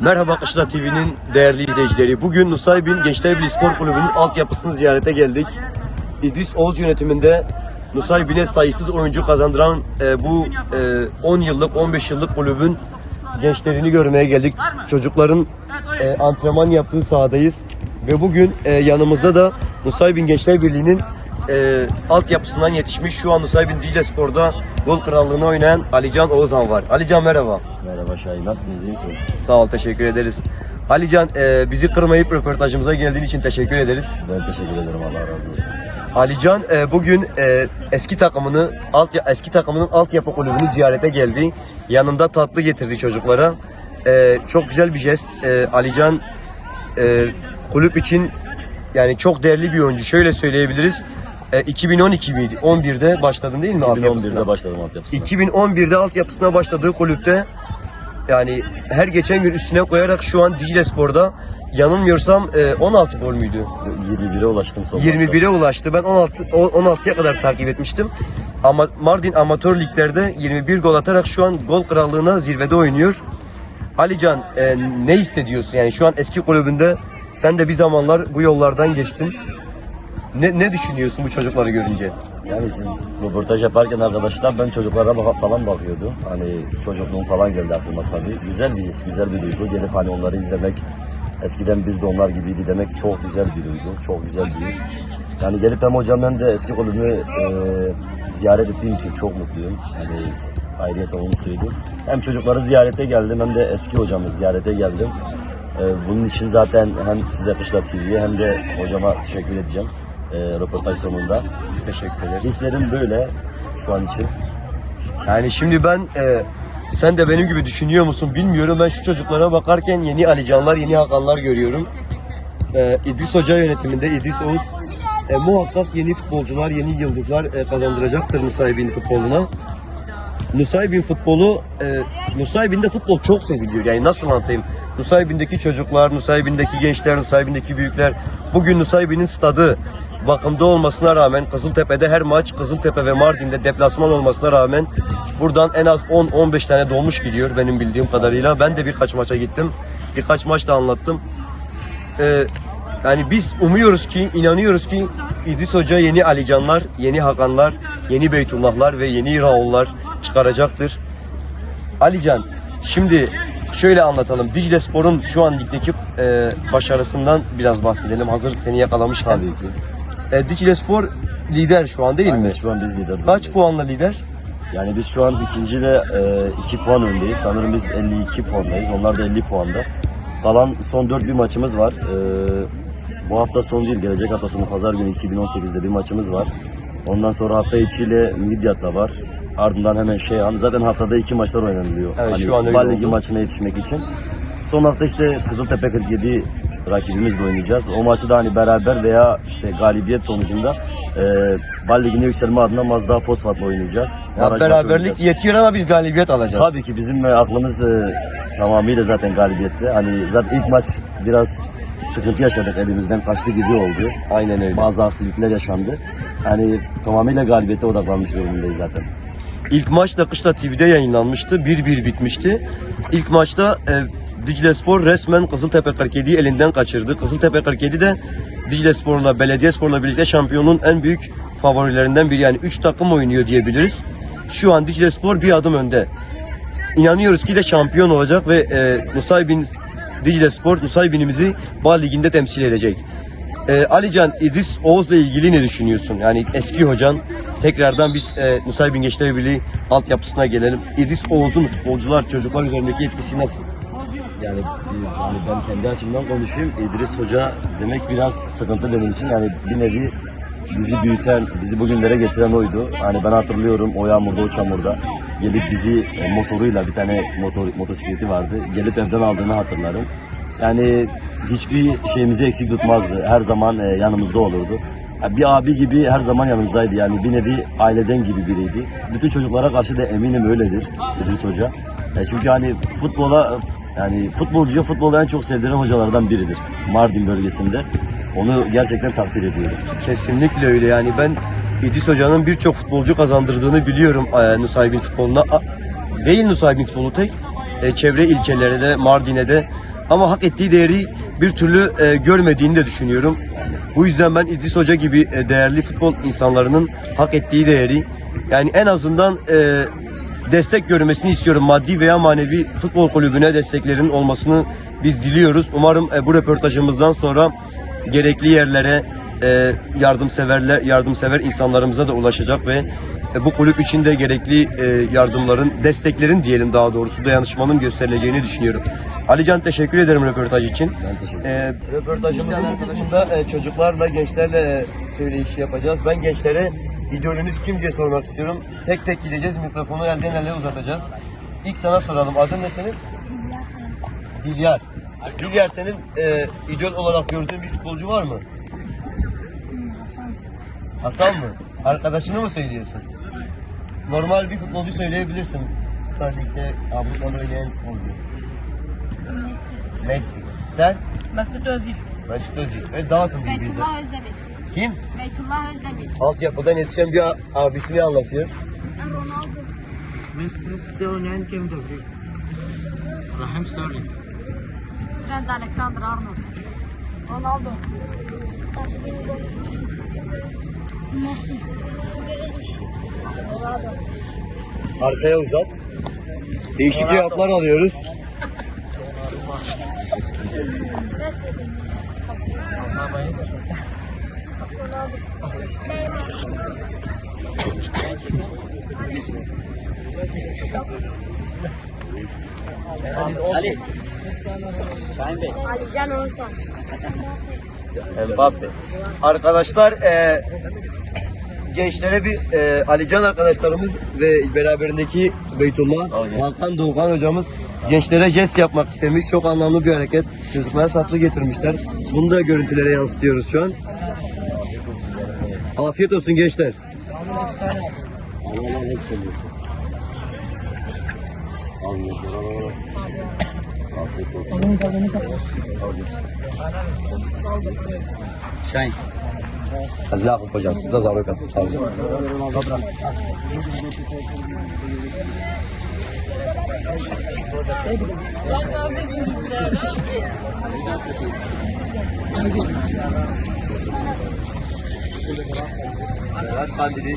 Merhaba Kışla TV'nin değerli izleyicileri. Bugün Nusaybin Gençler Birliği Spor Kulübü'nün altyapısını ziyarete geldik. İdris Oğuz yönetiminde Nusaybin'e sayısız oyuncu kazandıran e, bu e, 10 yıllık 15 yıllık kulübün gençlerini görmeye geldik. Çocukların e, antrenman yaptığı sahadayız. Ve bugün e, yanımızda da Nusaybin Gençler Birliği'nin e, altyapısından yetişmiş şu an Nusaybin Dicle Spor'da gol krallığını oynayan Alican Oğuzhan var. Alican merhaba. Merhaba Şahin, nasılsınız? İyisiniz? Sağ ol, teşekkür ederiz. Alican, e, bizi kırmayıp röportajımıza geldiğin için teşekkür ederiz. Ben teşekkür ederim. Allah razı olsun. Alican e, bugün e, eski takımını, alt eski takımının altyapı kulübünü ziyarete geldi. Yanında tatlı getirdi çocuklara. E, çok güzel bir jest. E, Alican e, kulüp için yani çok değerli bir oyuncu. Şöyle söyleyebiliriz. E, 2012 miydi? 11'de başladın değil mi altyapısına? 2011'de başladım altyapısına. 2011'de altyapısına başladığı kulüpte yani her geçen gün üstüne koyarak şu an Dicle Spor'da yanılmıyorsam e, 16 gol müydü? 21'e ulaştım son 21'e ulaştı. Ben 16 o- 16'ya kadar takip etmiştim. Ama Mardin amatör liglerde 21 gol atarak şu an gol krallığına zirvede oynuyor. Alican e, ne hissediyorsun? Yani şu an eski kulübünde sen de bir zamanlar bu yollardan geçtin. Ne, ne düşünüyorsun bu çocukları görünce? Yani siz röportaj yaparken arkadaşlar ben çocuklara baka- falan bakıyordum. Hani çocukluğum falan geldi aklıma tabii. Güzel bir his, güzel bir duygu. Gelip hani onları izlemek, eskiden biz de onlar gibiydi demek çok güzel bir duygu. Çok güzel bir his. Yani gelip hem hocam hem de eski kulübümü e, ziyaret ettiğim için çok mutluyum. Hani ayrıyeten onu söyleyeyim. Hem çocukları ziyarete geldim hem de eski hocamı ziyarete geldim. E, bunun için zaten hem size Kışla TV'ye hem de hocama teşekkür edeceğim e, röportaj sonunda. Biz teşekkür ederiz. Hislerim böyle şu an için. Yani şimdi ben e, sen de benim gibi düşünüyor musun bilmiyorum. Ben şu çocuklara bakarken yeni Alicanlar, yeni Hakanlar görüyorum. E, İdris Hoca yönetiminde İdris Oğuz e, muhakkak yeni futbolcular, yeni yıldızlar e, kazandıracaktır Nusaybin futboluna. Nusaybin futbolu, e, Nusaybin'de futbol çok seviliyor. Yani nasıl anlatayım? Nusaybin'deki çocuklar, Nusaybin'deki gençler, Nusaybin'deki büyükler. Bugün Nusaybin'in stadı bakımda olmasına rağmen Kızıltepe'de her maç Kızıltepe ve Mardin'de deplasman olmasına rağmen buradan en az 10-15 tane dolmuş gidiyor benim bildiğim kadarıyla. Ben de birkaç maça gittim. Birkaç maç da anlattım. Ee, yani biz umuyoruz ki, inanıyoruz ki İdris Hoca yeni Alicanlar, yeni Hakanlar, yeni Beytullahlar ve yeni Raullar çıkaracaktır. Alican, şimdi şöyle anlatalım. Dicle Spor'un şu an ligdeki e, başarısından biraz bahsedelim. Hazır seni yakalamışken. Tabii ki. E, Dicle Spor lider şu an değil mi? Aynen, şu an biz lider. Kaç puanla lider? Yani biz şu an ikinci ve 2 puan öndeyiz. Sanırım biz 52 puandayız. Onlar da 50 puanda. Kalan son 4 bir maçımız var. E, bu hafta son değil. Gelecek hafta sonu pazar günü 2018'de bir maçımız var. Ondan sonra hafta içiyle Midyat'la var. Ardından hemen Şeyhan. Zaten haftada iki maçlar oynanılıyor. Evet, hani şu an Ligi maçına yetişmek için. Son hafta işte Kızıltepe 47 rakibimizle oynayacağız. O maçı da hani beraber veya işte galibiyet sonucunda e, Bal Ligi'ne yükselme adına az daha Fosfat'la oynayacağız. Ya beraberlik oynayacağız. yetiyor ama biz galibiyet alacağız. Tabii ki bizim e, aklımız e, tamamıyla zaten galibiyetti. Hani zaten ilk maç biraz sıkıntı yaşadık elimizden kaçtı gibi oldu. Aynen öyle. Bazı aksilikler yaşandı. Hani tamamıyla galibiyete odaklanmış durumundayız zaten. İlk maç da Kışla TV'de yayınlanmıştı. 1-1 bitmişti. İlk maçta e, Dicle Spor resmen Kızıltepe 47'yi elinden kaçırdı. Kızıltepe 47 de Dicle Spor'la, Belediye Spor'la birlikte şampiyonun en büyük favorilerinden biri. Yani 3 takım oynuyor diyebiliriz. Şu an Dicle Spor bir adım önde. İnanıyoruz ki de şampiyon olacak ve e, Nusaybin Dicle Spor Nusaybin'imizi Bal Ligi'nde temsil edecek. E, Alican İdris Oğuz'la ilgili ne düşünüyorsun? Yani eski hocan tekrardan biz e, Nusaybin Gençler Birliği altyapısına gelelim. İdris Oğuz'un futbolcular, çocuklar üzerindeki etkisi nasıl? Yani biz hani ben kendi açımdan konuşayım. İdris Hoca demek biraz sıkıntı benim için. Yani bir nevi bizi büyüten, bizi bugünlere getiren oydu. Hani ben hatırlıyorum o yağmurda, o çamurda gelip bizi e, motoruyla bir tane motor motosikleti vardı. Gelip evden aldığını hatırlarım. Yani hiçbir şeyimizi eksik tutmazdı. Her zaman e, yanımızda olurdu. Bir abi gibi her zaman yanımızdaydı. Yani bir nevi aileden gibi biriydi. Bütün çocuklara karşı da eminim öyledir İdris Hoca. E, çünkü hani futbola yani futbolcuya futbolu en çok sevdiren hocalardan biridir. Mardin bölgesinde. Onu gerçekten takdir ediyorum. Kesinlikle öyle yani ben İdris Hoca'nın birçok futbolcu kazandırdığını biliyorum e, Nusaybin futboluna. A- Değil Nusaybin futbolu tek. E, çevre ilçelerde de Mardin'e de ama hak ettiği değeri bir türlü e, görmediğini de düşünüyorum. Bu yüzden ben İdris Hoca gibi değerli futbol insanlarının hak ettiği değeri yani en azından destek görmesini istiyorum. Maddi veya manevi futbol kulübüne desteklerin olmasını biz diliyoruz. Umarım e, bu röportajımızdan sonra gerekli yerlere e, yardımseverler yardımsever insanlarımıza da ulaşacak ve e, bu kulüp için de gerekli e, yardımların, desteklerin diyelim daha doğrusu dayanışmanın gösterileceğini düşünüyorum. Alican teşekkür ederim röportaj için. Ben teşekkür E, röportajımızın bu kısmında e, çocuklarla, gençlerle e, söyleyişi yapacağız. Ben gençlere idolünüz kim diye sormak istiyorum. Tek tek gideceğiz, mikrofonu elden ele uzatacağız. İlk sana soralım. Adın ne senin? Dilyar. Dilyar senin e, idol olarak gördüğün bir futbolcu var mı? Hasan. Hasan mı? Arkadaşını mı söylüyorsun? Normal bir futbolcu söyleyebilirsin. Süper Lig'de Avrupa'da oynayan futbolcu. Messi. Messi. Sen? Mesut Özil. Mesut Özil. Ve dağıtın birbirinize. Beytullah Özdemir. Kim? Beytullah Özdemir. Altyapıdan yetişen bir abisini anlatıyor. Ronaldo. City'de oynayan kim Devri? Raheem Sterling. Trent Alexander-Arnold. Ronaldo. Messi. Ronaldo. Arkaya uzat. Değişik cevaplar alıyoruz. Messi. Alican Oğuzhan. Mbappe. Arkadaşlar e, gençlere bir e, Alican arkadaşlarımız ve beraberindeki Beytullah, Hakan Doğukan hocamız gençlere jest yapmak istemiş. Çok anlamlı bir hareket. Çocuklara tatlı getirmişler. Bunu da görüntülere yansıtıyoruz şu an. Afiyet olsun gençler. Şahin. Az Yakup hocam siz de zarura katın. Sağ olun. Berat Kandili.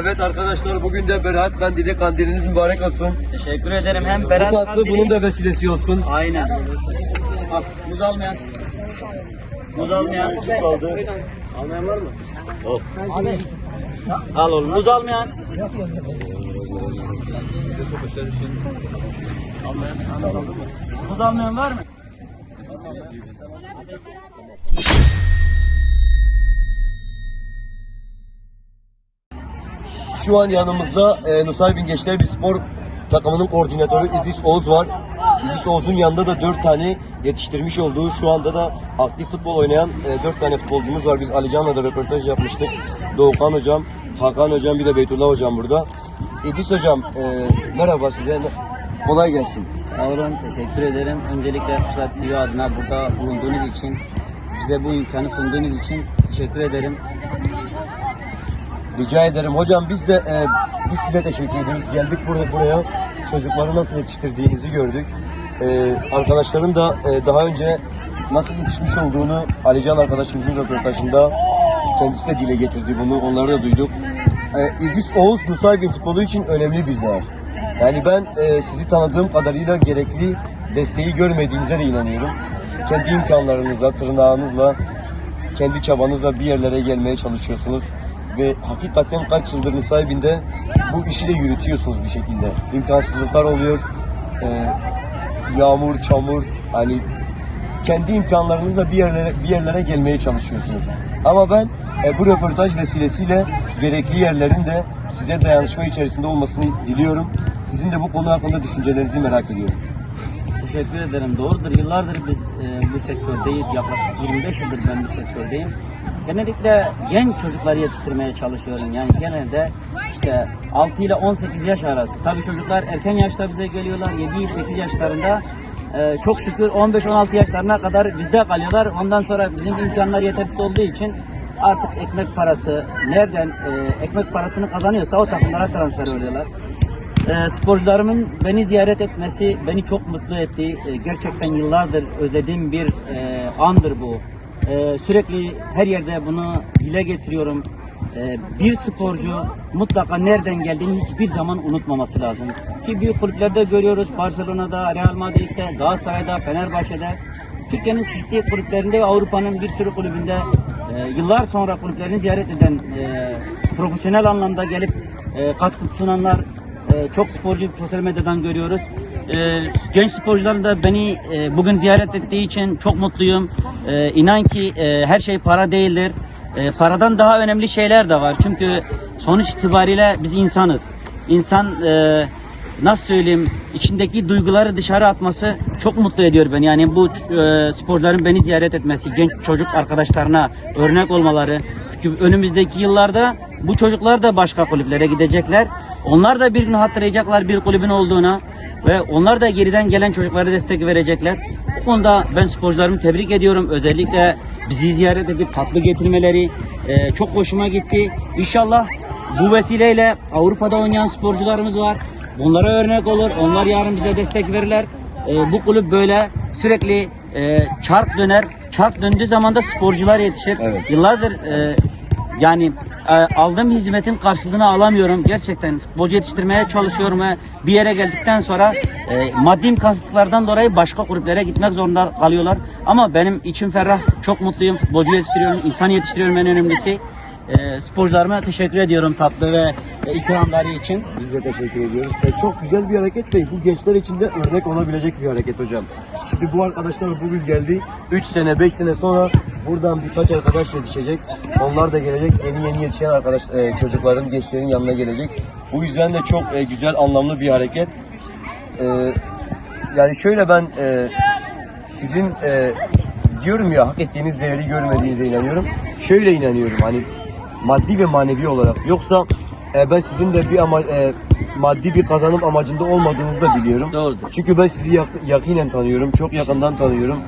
Evet arkadaşlar bugün de Berat Kandili. Kandiliniz mübarek olsun. Teşekkür ederim. Hem Bu Berat tatlı Kandili- bunun da vesilesi olsun. Aynen. Al, muz almayan. Muz almayan. Kaldı. Almayan var mı? Abi. Al oğlum muz almayan. Muz almayan var mı? Şu an yanımızda e, Nusaybin Gençler bir spor takımının koordinatörü İdris Oğuz var. İdris Oğuz'un yanında da dört tane yetiştirmiş olduğu şu anda da aktif futbol oynayan e, dört tane futbolcumuz var. Biz Ali Can'la da röportaj yapmıştık. Doğukan hocam, Hakan hocam bir de Beytullah hocam burada. İdris hocam e, merhaba size. Kolay gelsin. Sağ olun, teşekkür ederim. Öncelikle Fırsat TV adına burada bulunduğunuz için, bize bu imkanı sunduğunuz için teşekkür ederim. Rica ederim. Hocam biz de e, biz size teşekkür ederiz. Geldik buraya, buraya çocukları nasıl yetiştirdiğinizi gördük. E, arkadaşların da e, daha önce nasıl yetişmiş olduğunu Alican arkadaşımızın röportajında kendisi de dile getirdi bunu. Onları da duyduk. E, İdris Oğuz Nusaybin futbolu için önemli bir değer. Yani ben e, sizi tanıdığım kadarıyla gerekli desteği görmediğinize de inanıyorum. Kendi imkanlarınızla, tırnağınızla, kendi çabanızla bir yerlere gelmeye çalışıyorsunuz ve hakikaten kaç yıldır Nusaybin'de bu işi de yürütüyorsunuz bir şekilde. İmkansızlıklar oluyor. Ee, yağmur, çamur hani kendi imkanlarınızla bir yerlere bir yerlere gelmeye çalışıyorsunuz. Ama ben e, bu röportaj vesilesiyle gerekli yerlerin de size dayanışma içerisinde olmasını diliyorum. Sizin de bu konu hakkında düşüncelerinizi merak ediyorum. Teşekkür ederim. Doğrudur. Yıllardır biz e, bu sektördeyiz. Yaklaşık 25 yıldır ben bu sektördeyim. Genellikle genç çocukları yetiştirmeye çalışıyorum. Yani genelde işte 6 ile 18 yaş arası. Tabii çocuklar erken yaşta bize geliyorlar. 7-8 yaşlarında. E, çok şükür 15-16 yaşlarına kadar bizde kalıyorlar. Ondan sonra bizim imkanlar yetersiz olduğu için artık ekmek parası nereden e, ekmek parasını kazanıyorsa o takımlara transfer oluyorlar. e, sporcularımın beni ziyaret etmesi beni çok mutlu etti. E, gerçekten yıllardır özlediğim bir e, andır bu. E, sürekli her yerde bunu dile getiriyorum. E, bir sporcu mutlaka nereden geldiğini hiçbir zaman unutmaması lazım. Ki büyük kulüplerde görüyoruz Barcelona'da, Real Madrid'de, Galatasaray'da, Fenerbahçe'de. Türkiye'nin çeşitli kulüplerinde ve Avrupa'nın bir sürü kulübünde e, yıllar sonra kulüplerini ziyaret eden e, profesyonel anlamda gelip e, katkı sunanlar çok sporcu sosyal medyadan görüyoruz. E, genç sporcuların da beni e, bugün ziyaret ettiği için çok mutluyum. E, inan ki e, her şey para değildir. E, paradan daha önemli şeyler de var. Çünkü sonuç itibariyle biz insanız. İnsan e, nasıl söyleyeyim içindeki duyguları dışarı atması çok mutlu ediyor beni. Yani bu sporcuların beni ziyaret etmesi, genç çocuk arkadaşlarına örnek olmaları. Çünkü önümüzdeki yıllarda bu çocuklar da başka kulüplere gidecekler. Onlar da bir gün hatırlayacaklar bir kulübün olduğuna ve onlar da geriden gelen çocuklara destek verecekler. Bu konuda ben sporcularımı tebrik ediyorum. Özellikle bizi ziyaret edip tatlı getirmeleri e, çok hoşuma gitti. İnşallah bu vesileyle Avrupa'da oynayan sporcularımız var. Bunlara örnek olur. Onlar yarın bize destek verirler. Ee, bu kulüp böyle sürekli e, çark döner. Çark döndüğü zaman da sporcular yetişir. Evet. Yıllardır e, yani e, aldığım hizmetin karşılığını alamıyorum. Gerçekten futbolcu yetiştirmeye çalışıyorum ve bir yere geldikten sonra e, maddi imkansızlıklardan dolayı başka kulüplere gitmek zorunda kalıyorlar. Ama benim içim ferah. Çok mutluyum. Futbolcu yetiştiriyorum. insan yetiştiriyorum en önemlisi. E, sporcularıma teşekkür ediyorum tatlı ve e, ikramları için. Biz de teşekkür ediyoruz. E, çok güzel bir hareket Bey. Bu gençler için de örnek olabilecek bir hareket hocam. Şimdi bu arkadaşlar bugün geldi. 3 sene 5 sene sonra buradan birkaç arkadaş yetişecek. Onlar da gelecek. Yeni yeni yetişen arkadaş e, çocukların, gençlerin yanına gelecek. Bu yüzden de çok e, güzel, anlamlı bir hareket. E, yani şöyle ben e, sizin e, diyorum ya hak ettiğiniz değeri görmediğinize inanıyorum. Şöyle inanıyorum hani maddi ve manevi olarak. Yoksa e, ben sizin de bir ama e, maddi bir kazanım amacında olmadığınızı da biliyorum. Doğrudur. Çünkü ben sizi yak- yakinen tanıyorum, çok yakından tanıyorum.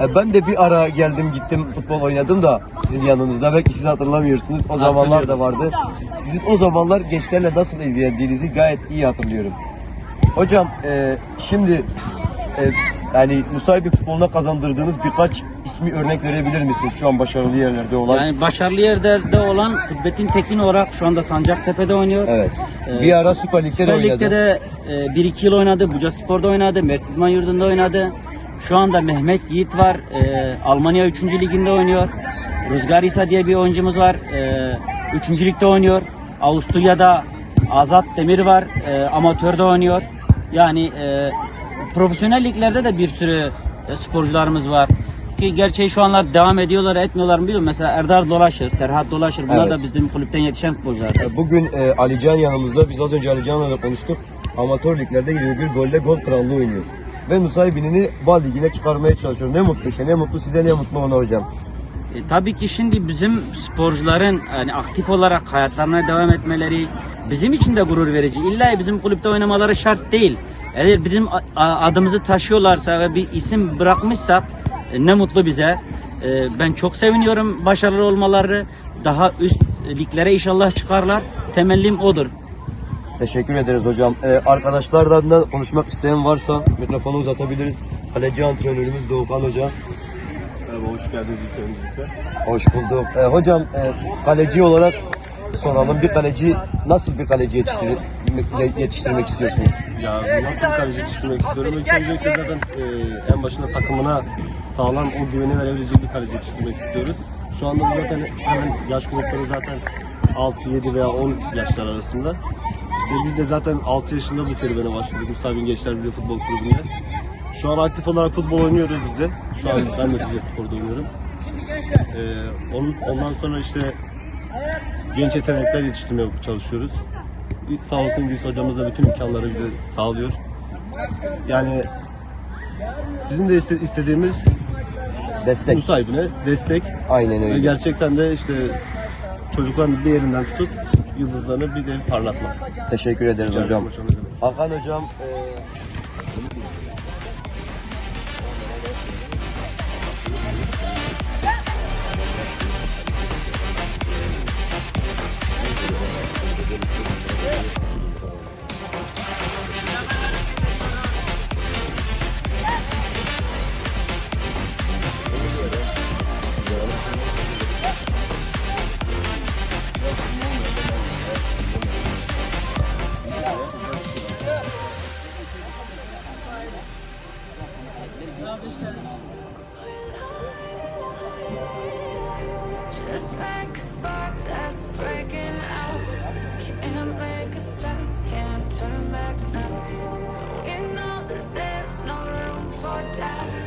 E, ben de bir ara geldim gittim futbol oynadım da sizin yanınızda. Belki siz hatırlamıyorsunuz. O zamanlar da vardı. Sizin o zamanlar gençlerle nasıl ilgilendiğinizi gayet iyi hatırlıyorum. Hocam e, şimdi e, yani Nusaybin futboluna kazandırdığınız birkaç ismi örnek verebilir misiniz? Şu an başarılı yerlerde olan. Yani başarılı yerlerde olan Kudbettin Tekin olarak şu anda Sancaktepe'de oynuyor. Evet. Ee, bir ara Süper Lig'de de Süper oynadı. Lig'de de 1-2 yıl oynadı. Buca Spor'da oynadı. Mersin Yurdu'nda oynadı. Şu anda Mehmet Yiğit var. Ee, Almanya 3. Liginde oynuyor. Rüzgar İsa diye bir oyuncumuz var. Ee, 3. Ligde oynuyor. Avusturya'da Azat Demir var. Ee, amatörde oynuyor. Yani e, profesyonel liglerde de bir sürü e, sporcularımız var. Ki gerçeği şu anlar devam ediyorlar etmiyorlar mı bilmiyorum. Mesela Erdar Dolaşır, Serhat Dolaşır bunlar Evet. da bizim kulüpten yetişen futbolcular. E, Bugün e, Ali Can yanımızda. Biz az önce Ali Can'la da konuştuk. Amatör liglerde 21 golle gol krallığı oynuyor. Ve Nusaybin'ini Bal Ligi'ne çıkarmaya çalışıyor. Ne mutlu işte. Ne mutlu size ne mutlu ona hocam. E, tabii ki şimdi bizim sporcuların yani aktif olarak hayatlarına devam etmeleri bizim için de gurur verici. İlla bizim kulüpte oynamaları şart değil. Eğer bizim adımızı taşıyorlarsa ve bir isim bırakmışsak e, ne mutlu bize. E, ben çok seviniyorum başarılı olmaları. Daha üst liglere inşallah çıkarlar. Temennim odur. Teşekkür ederiz hocam. E, arkadaşlardan da konuşmak isteyen varsa mikrofonu uzatabiliriz. Kaleci antrenörümüz Doğukan Hoca. Merhaba, hoş geldiniz ilk öncelikle. Hoş bulduk. E, hocam e, kaleci olarak soralım. Bir kaleci nasıl bir kaleci yetiştir yetiştirmek istiyorsunuz? Ya nasıl bir kaleci yetiştirmek istiyorum? İlk öncelikle zaten e, en başında takımına sağlam o güveni verebilecek bir kaleci yetiştirmek istiyoruz. Şu anda zaten hemen yaş grupları zaten 6, 7 veya 10 yaşlar arasında. İşte biz de zaten 6 yaşında bu serüvene başladık. Musabin Gençler Birliği Futbol Kulübü'nde. Şu an aktif olarak futbol oynuyoruz biz de. Şu an ben Netice Spor'da oynuyorum. Ee, onun, ondan sonra işte genç yetenekler yetiştirmeye çalışıyoruz. Sağ olsun İdris hocamız da bütün imkanları bize sağlıyor. Yani bizim de iste- istediğimiz Destek. bu sahibine destek Aynen ve öyle. gerçekten de işte çocukların bir yerinden tutup yıldızlarını bir de parlatmak. Teşekkür ederiz hocam. Hakan hocam e, It's like a spark that's breaking out. Can't make a stop, can't turn back now. We know that there's no room for doubt.